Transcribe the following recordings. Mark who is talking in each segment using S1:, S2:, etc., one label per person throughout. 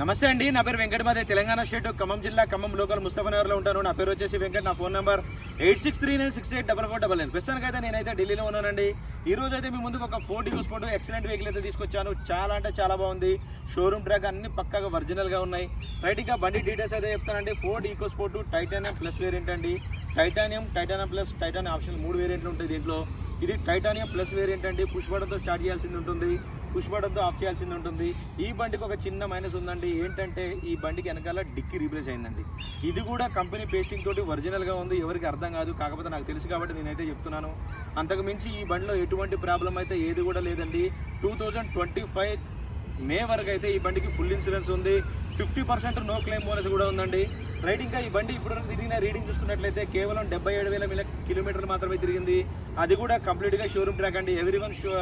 S1: నమస్తే అండి నా పేరు వెంకటమాదే తెలంగాణ స్టేట్ ఖమ్మం జిల్లా ఖమ్మం లోకల్ ముస్తఫనగర్లో ఉంటాను. నా పేరు వచ్చేసి వెంకట్ నా phone number eight six three nine six eight double four double nine ప్రస్తుతానికి అయితే నేనైతే ఢిల్లీలో ఉన్నానండి. ఈ రోజు అయితే మీ ముందుకు ఒక ఫోర్ యూస్ ఎక్సలెంట్ వెహికల్ అయితే తీసుకొచ్చాను. చాలా అంటే చాలా బాగుంది. షోరూమ్ ట్రాక్ అన్ని పక్కగా ఒరిజినల్గా ఉన్నాయి. రైట్ ఇంకా బండి డీటెయిల్స్ అయితే చెప్తానండి. Ford EcoSport titanium plus variant అండి. Titanium titanium plus titanium option మూడు వేరియంట్లు ఉంటాయి దీంట్లో. ఇది టైటానియం ప్లస్ వేరియంట్ అండి. పుష్ బటన్తో స్టార్ట్ చేయాల్సింది ఉంటుంది. పుష్ బటన్తో ఆఫ్ చేయాల్సింది ఉంటుంది. ఈ బండికి ఒక చిన్న మైనస్ ఉందండి. ఏంటంటే ఈ బండికి వెనకాల డిక్కీ రీప్లేస్ అయిందండి. ఇది కూడా కంపెనీ పేస్టింగ్ తోటి ఒరిజినల్గా ఉంది. ఎవరికి అర్థం కాదు. కాకపోతే నాకు తెలుసు కాబట్టి నేనైతే చెప్తున్నాను. అంతకు మించి ఈ బండిలో ఎటువంటి ప్రాబ్లం అయితే ఏది కూడా లేదండి. Two thousand twenty five May వరకు అయితే ఈ బండికి ఫుల్ ఇన్సూరెన్స్ ఉంది. Fifty percent no claim bonus కూడా ఉందండి. రైట్ ఇంకా ఈ బండి ఇప్పుడు తిరిగిన రీడింగ్ చూసుకున్నట్లయితే కేవలం డెబ్బై ఏడు వేల మిల కిలోమీటర్లు మాత్రమే తిరిగింది. అది కూడా కంప్లీట్గా షోరూమ్ ట్రాక్ అండి. ఎవ్రీ వన్ షో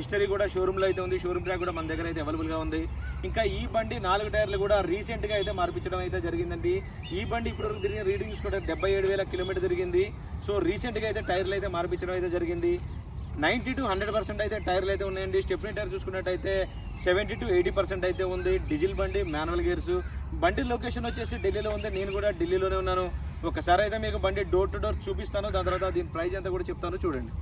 S1: హిస్టరీ కూడా షోరూమ్లో అయితే ఉంది. షోరూమ్ ట్రాక్ కూడా మన దగ్గర అయితే అవైలబుల్గా ఉంది. ఇంకా ఈ బండి నాలుగు టైర్లు కూడా రీసెంట్గా అయితే మార్పించడం అయితే జరిగిందండి. ఈ బండి ఇప్పుడు తిరిగిన రీడింగ్ చూసుకుంటే డెబ్బై ఏడు వేల కిలోమీటర్ తిరిగింది. సో రీసెంట్గా అయితే టైర్లు అయితే మార్పించడం అయితే జరిగింది. నైంటీ టు హండ్రెడ్ పర్సెంట్ అయితే టైర్లు అయితే ఉన్నాయండి. స్టెప్నీ టైర్ చూసుకున్నట్టయితే సెవెంటీ టు ఎయిటీ పర్సెంట్ అయితే ఉంది. డీజిల్ బండి మాన్యువల్ గేర్స్. బండి లొకేషన్ వచ్చేసి ఢిల్లీలో ఉంది. నేను కూడా ఢిల్లీలోనే ఉన్నాను. ఒకసారి అయితే మీకు బండి డోర్ టు డోర్ చూపిస్తాను. దాని తర్వాత దీని ప్రైస్ ఎంత కూడా చెప్తాను చూడండి.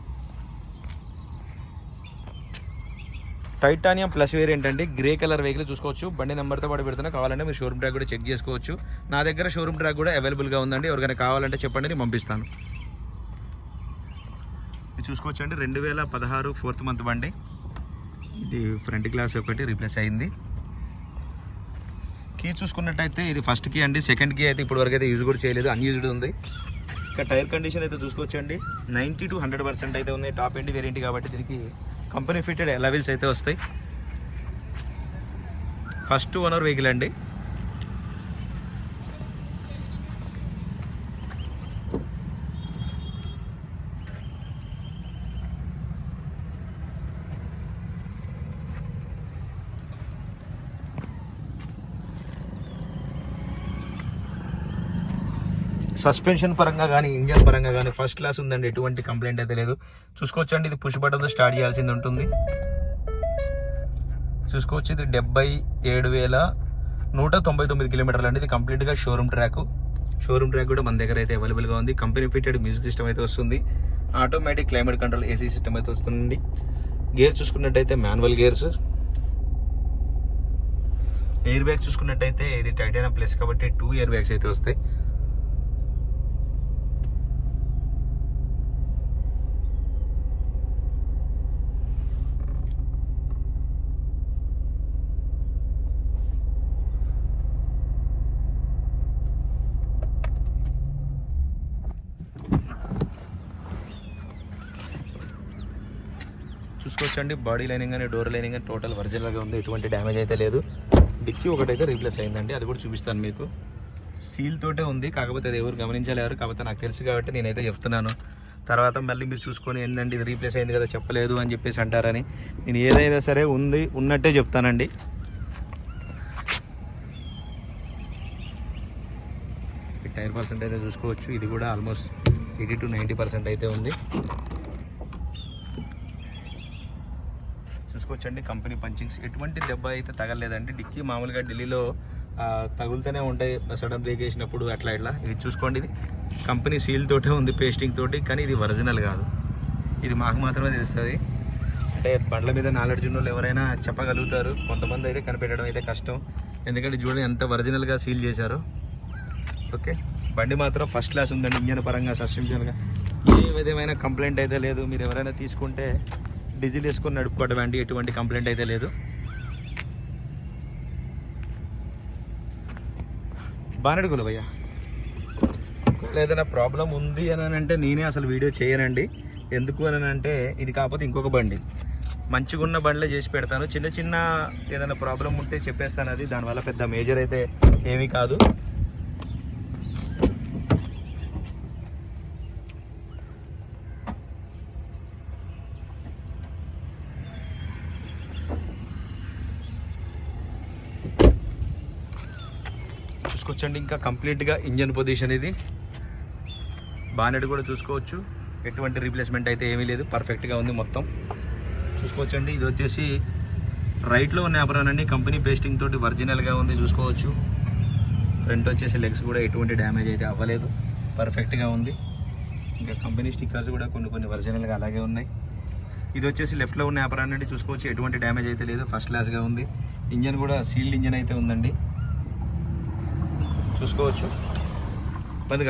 S1: టైటానియం ప్లస్ వేరియంట్ అండి. గ్రే కలర్ వెహికల్ చూసుకోవచ్చు. బండి నెంబర్తో పాటు పెడుతున్నా కావాలంటే మీరు షోరూమ్ ట్రాక్ కూడా చెక్ చేసుకోవచ్చు. నా దగ్గర షోరూమ్ ట్రాక్ కూడా అవైలబుల్గా ఉందండి. ఎవరికైనా కావాలంటే చెప్పండి నేను పంపిస్తాను. చూసుకోవచ్చు అండి రెండు వేల పదహారు ఫోర్త్ మంత్ బండి. ఇది ఫ్రంట్ గ్లాస్ ఒకటి రీప్లేస్ అయింది. కీ చూసుకున్నట్టయితే ఇది ఫస్ట్ కీ అండి. సెకండ్ కీ అయితే ఇప్పటివరకు అయితే యూజ్ కూడా చేయలేదు. అన్యూజ్డ్ ఉంది. ఇంకా టైర్ కండిషన్ అయితే చూసుకోవచ్చు అండి నైంటీ టు హండ్రెడ్ పర్సెంట్ అయితే ఉంది. టాప్ ఎండ్ వేరియంట్ కాబట్టి దీనికి కంపెనీ ఫిటెడ్ ఎలవిల్స్ అయితే వస్తాయి. ఫస్ట్ ఓనర్ వెహికల్ అండి. సస్పెన్షన్ పరంగా కానీ ఇంజన్ పరంగా కానీ ఫస్ట్ క్లాస్ ఉందండి. ఎటువంటి కంప్లైంట్ అయితే లేదు. చూసుకోవచ్చండి. ఇది పుష్ బటన్తో స్టార్ట్ చేయాల్సింది ఉంటుంది. చూసుకోవచ్చు. ఇది డెబ్బై ఏడు వేల నూట తొంభై తొమ్మిది కిలోమీటర్లు అండి. ఇది కంప్లీట్గా షోరూమ్ ట్రాక్ షోరూమ్ ట్రాక్ కూడా మన దగ్గర అయితే అవైలబుల్గా ఉంది. కంపెనీ ఫిటెడ్ మ్యూజిక్ సిస్టమ్ అయితే వస్తుంది. Automatic climate control AC system అయితే వస్తుంది గేర్ చూసుకున్నట్టయితే మాన్యువల్ గేర్స్ ఎయిర్ బ్యాగ్ చూసుకున్నట్టయితే ఇది టైటైన ప్లస్ కాబట్టి టూ ఇయర్ బ్యాగ్స్ అయితే వస్తాయి. చూసుకోవచ్చండి బాడీ లైనింగ్ కానీ డోర్ లైనింగ్ కానీ టోటల్ ఒరిజినల్గా ఉంది. ఎటువంటి డ్యామేజ్ అయితే లేదు. డిక్కీ ఒకటైతే రీప్లేస్ అయిందండి. అది కూడా చూపిస్తాను మీకు. సీల్ తోటే ఉంది. కాకపోతే అది ఎవరు గమనించలేరు. కాకపోతే నాకు తెలుసు కాబట్టి నేనైతే చెప్తున్నాను. తర్వాత మళ్ళీ మీరు చూసుకొని ఏంటండి ఇది రీప్లేస్ అయింది కదా చెప్పలేదు అని చెప్పేసి అంటారని. నేను ఏదైనా సరే ఉంది ఉన్నట్టే చెప్తానండి. టైర్ పర్సెంట్ అయితే చూసుకోవచ్చు. ఇది కూడా almost eighty to ninety percent అయితే ఉంది. చూసుకోవచ్చండి కంపెనీ పంచింగ్స్. ఎటువంటి దెబ్బ అయితే తగలలేదండి. డిక్కీ మామూలుగా ఢిల్లీలో తగులుతూనే ఉంటాయి. సడన్ బ్రేక్ వేసినప్పుడు అట్లా ఇట్లా. ఇది చూసుకోండి ఇది. కంపెనీ సీల్ తోటే ఉంది పేస్టింగ్ తోటి కానీ ఇది ఒరిజినల్ కాదు. ఇది మాకు మాత్రమే తెలుస్తుంది. అంటే బండ్ల మీద నాలెడ్జ్ ఉన్న వాళ్ళు ఎవరైనా చెప్పగలుగుతారు. కొంతమంది అయితే కనిపెట్టడం అయితే కష్టం. ఎందుకంటే చూడండి ఎంత ఒరిజినల్గా సీల్ చేశారు. ఓకే? బండి మాత్రం ఫస్ట్ క్లాస్ ఉందండి. ఇంజన్ పరంగా సస్పెన్షన్గా. ఏ విధమైన కంప్లైంట్ అయితే లేదు. మీరు ఎవరైనా తీసుకుంటే డీజిల్ వేసుకొని నడుపుకోవడం అండి ఎటువంటి కంప్లైంట్ అయితే లేదు. బాగా అడుగులు భయ్యా. ఒకవేళ ఏదైనా ప్రాబ్లం ఉంది అని అంటే నేనే అసలు వీడియో చేయనండి. ఎందుకు అని అంటే ఇది కాకపోతే ఇంకొక బండి. మంచిగా ఉన్న బండ్లే చేసి పెడతాను. చిన్న చిన్న ఏదైనా ప్రాబ్లం ఉంటే చెప్పేస్తాను అది. దానివల్ల పెద్ద మేజర్ అయితే ఏమీ కాదు. చూసుకోవచ్చండి ఇంకా కంప్లీట్గా ఇంజన్ పొజిషన్ ఇది బానెట్ కూడా చూసుకోవచ్చు. ఎటువంటి రీప్లేస్మెంట్ అయితే ఏమీ లేదు. పర్ఫెక్ట్గా ఉంది మొత్తం. చూసుకోవచ్చండి. ఇది వచ్చేసి రైట్లో ఉన్న యాపరాన్ అండి కంపెనీ పేస్టింగ్ తోటి ఒరిజినల్గా ఉంది చూసుకోవచ్చు. ఫ్రంట్ వచ్చేసి లెగ్స్ కూడా ఎటువంటి డ్యామేజ్ అయితే అవ్వలేదు. పర్ఫెక్ట్గా ఉంది. ఇంకా కంపెనీ స్టిక్కర్స్ కూడా కొన్ని కొన్ని ఒరిజినల్గా అలాగే ఉన్నాయి. ఇది వచ్చేసి లెఫ్ట్లో ఉన్న యాపరాన్ అండి చూసుకోవచ్చు. ఎటువంటి డ్యామేజ్ అయితే లేదు. ఫస్ట్ క్లాస్గా ఉంది. ఇంజన్ కూడా సీల్డ్ ఇంజన్ అయితే ఉందండి. చూసుకోవచ్చు. బంద్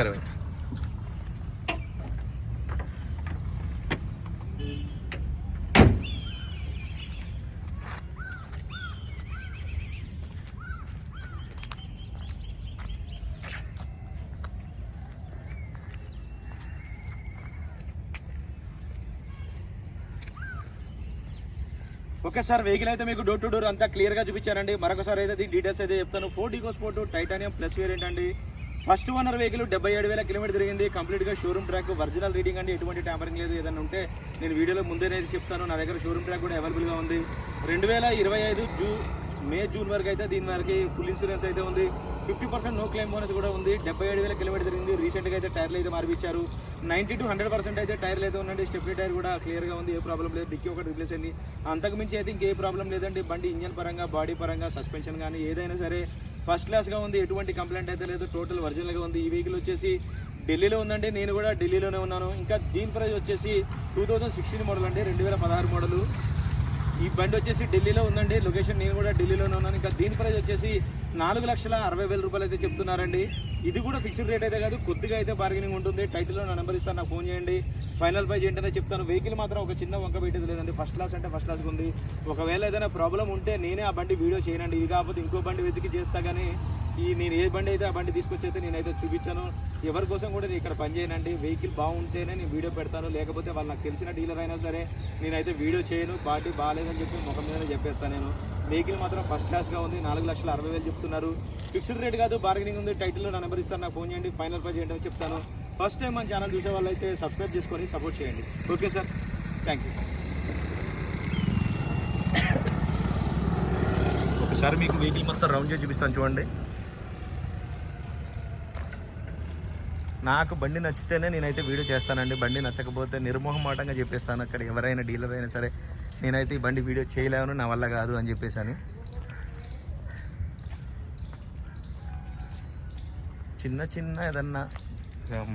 S1: ఒకసారి ఓకే సార్ వెహికల్ అయితే మీకు డోర్ టు డోర్ అంతా క్లియర్గా చూపించారండి మరొకసారి అయితే దీని డీటెయిల్స్ అయితే చెప్తాను. Ford EcoSport titanium plus variant అండి. ఫస్ట్ ఓనర్ వెహికల్ డెబ్బై ఏడు వేల కిలోమీటర్ తిరిగింది. కంప్లీట్గా షోరూమ్ ట్రాక్ ఒరిజినల్ రీడింగ్ అండి. ఎటువంటి ట్యాంపరింగ్ లేదు. ఏదైనా ఉంటే నేను వీడియోలో ముందే చెప్తాను. నా దగ్గర షోరూమ్ ట్రాక్ కూడా అవైలబుల్గా ఉంది. రెండు వేల ఇరవై ఐదు జూ మే జూన్ వరకు అయితే దీని వరకు ఫుల్ ఇన్సూరెన్స్ అయితే ఉంది. Fifty percent no claim bonus కూడా ఉంది. డెబ్బై ఏడు వేల కిలోమీటర్ జరిగింది. రీసెంట్గా అయితే టైర్లు అయితే మార్పించారు నైంటీ టు హండ్రెడ్ పర్సెంట్ అయితే టైర్లు అయితే ఉందండి. స్టెప్నీ టైర్ కూడా క్లియర్గా ఉంది. ఏ ప్రాబ్లం లేదు. డిక్కీ ఒకటి రిప్లేస్ అయింది. అంతకుమించి అయితే ఇంకే ప్రాబ్లం లేదండి. బండి ఇంజన్ పరంగా బాడీ పరంగా సస్పెన్షన్ కానీ ఏదైనా సరే ఫస్ట్ క్లాస్గా ఉంది. ఎటువంటి కంప్లైంట్ అయితే లేదు. టోటల్ ఒరిజినల్గా ఉంది. ఈ వెహికల్ వచ్చేసి ఢిల్లీలో ఉందండి. నేను కూడా ఢిల్లీలోనే ఉన్నాను. ఇంకా దీని ప్రైస్ వచ్చేసి టూ థౌజండ్ సిక్స్టీన్ మోడల్ అండి. రెండు వేల పదహారు మోడలు. ఈ బండి వచ్చేసి ఢిల్లీలో ఉందండి. లొకేషన్ నేను కూడా ఢిల్లీలోనే ఉన్నాను. ఇంకా దీని ప్రైస్ వచ్చేసి నాలుగు లక్షల అరవై వేల రూపాయలు అయితే చెప్తున్నారండి. ఇది కూడా ఫిక్స్డ్ రేట్ అయితే కాదు కొద్దిగా అయితే బార్గెనింగ్ ఉంటుంది. టైటిల్లో నా నెంబర్ ఇస్తాను నాకు ఫోన్ చేయండి. ఫైనల్ ప్రైజ్ ఏంటనే చెప్తాను. వెహికల్ మాత్రం ఒక చిన్న వంక పెట్టేది లేదండి. ఫస్ట్ క్లాస్ అంటే ఫస్ట్ క్లాస్ ఉంది ఒకవేళ ఏదైనా ప్రాబ్లం ఉంటే నేనే ఆ బండి వీడియో చేయనండి. ఇది కాకపోతే ఇంకో బండి వెతికి చేస్తా కానీ ఈ నేను ఏ బండి అయితే ఆ బండి తీసుకొచ్చి అయితే నేనైతే చూపించాను. ఎవరి కోసం కూడా నేను ఇక్కడ పనిచేయనండి వెహికల్ బాగుంటేనే నేను వీడియో పెడతాను. లేకపోతే వాళ్ళు నాకు తెలిసిన డీలర్ అయినా సరే నేనైతే వీడియో చేయను. బాటి బాగాలేదని చెప్పి ముఖం మీద చెప్పేస్తాను నేను. వెహికల్ మాత్రం ఫస్ట్ క్లాస్గా ఉంది. నాలుగు లక్షల అరవై వేలు చెప్తున్నారు. ఫిక్స్డ్ రేట్ కాదు బార్గెనింగ్ ఉంది. టైటిల్లో నా నెంబర్ ఇస్తాను నాకు ఫోన్ చేయండి. ఫైనల్ ప్రైజ్ ఏంటో చెప్తాను. ఫస్ట్ టైం మన ఛానల్ చూసే వాళ్ళు అయితే సబ్స్క్రైబ్ చేసుకొని సపోర్ట్ చేయండి. ఓకే సార్ థ్యాంక్ యూ ఒకసారి మీకు వెహికల్ మొత్తం రౌండ్ చేసి చూపిస్తాను. చూడండి. నాకు బండి నచ్చితేనే నేనైతే వీడియో చేస్తానండి. బండి నచ్చకపోతే నిర్మోహమాటంగా చెప్పేస్తాను. అక్కడ ఎవరైనా డీలర్ అయినా సరే నేనైతే ఈ బండి వీడియో చేయలేను నా వల్ల కాదు అని చెప్పేసాను చిన్న చిన్న ఏదన్నా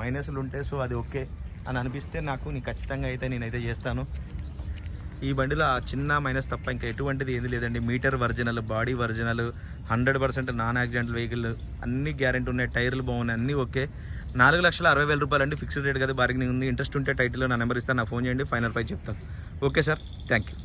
S1: మైనస్లు ఉంటే సో అది ఓకే అని అనిపిస్తే నాకు నీ ఖచ్చితంగా అయితే నేనైతే చేస్తాను. ఈ బండిలో ఆ చిన్న మైనస్ తప్ప ఇంకా ఎటువంటిది ఏది లేదండి. Meter original body original hundred percent non accidental vehicle అన్ని గ్యారెంటీ ఉన్నాయి. టైర్లు బాగున్నాయి అన్నీ ఓకే. నాలుగు లక్షల అరవై వేల రూపాయలు అండి ఫిక్స్డ్ రేట్ కదా బార్గెనింగ్ ఉంది. ఇంట్రెస్ట్ ఉంటే టైటిల్లో నా నెంబర్ ఇస్తాను నా ఫోన్ చేయండి ఫైనల్ పై చెప్తాను ఓకే సార్ థ్యాంక్ యూ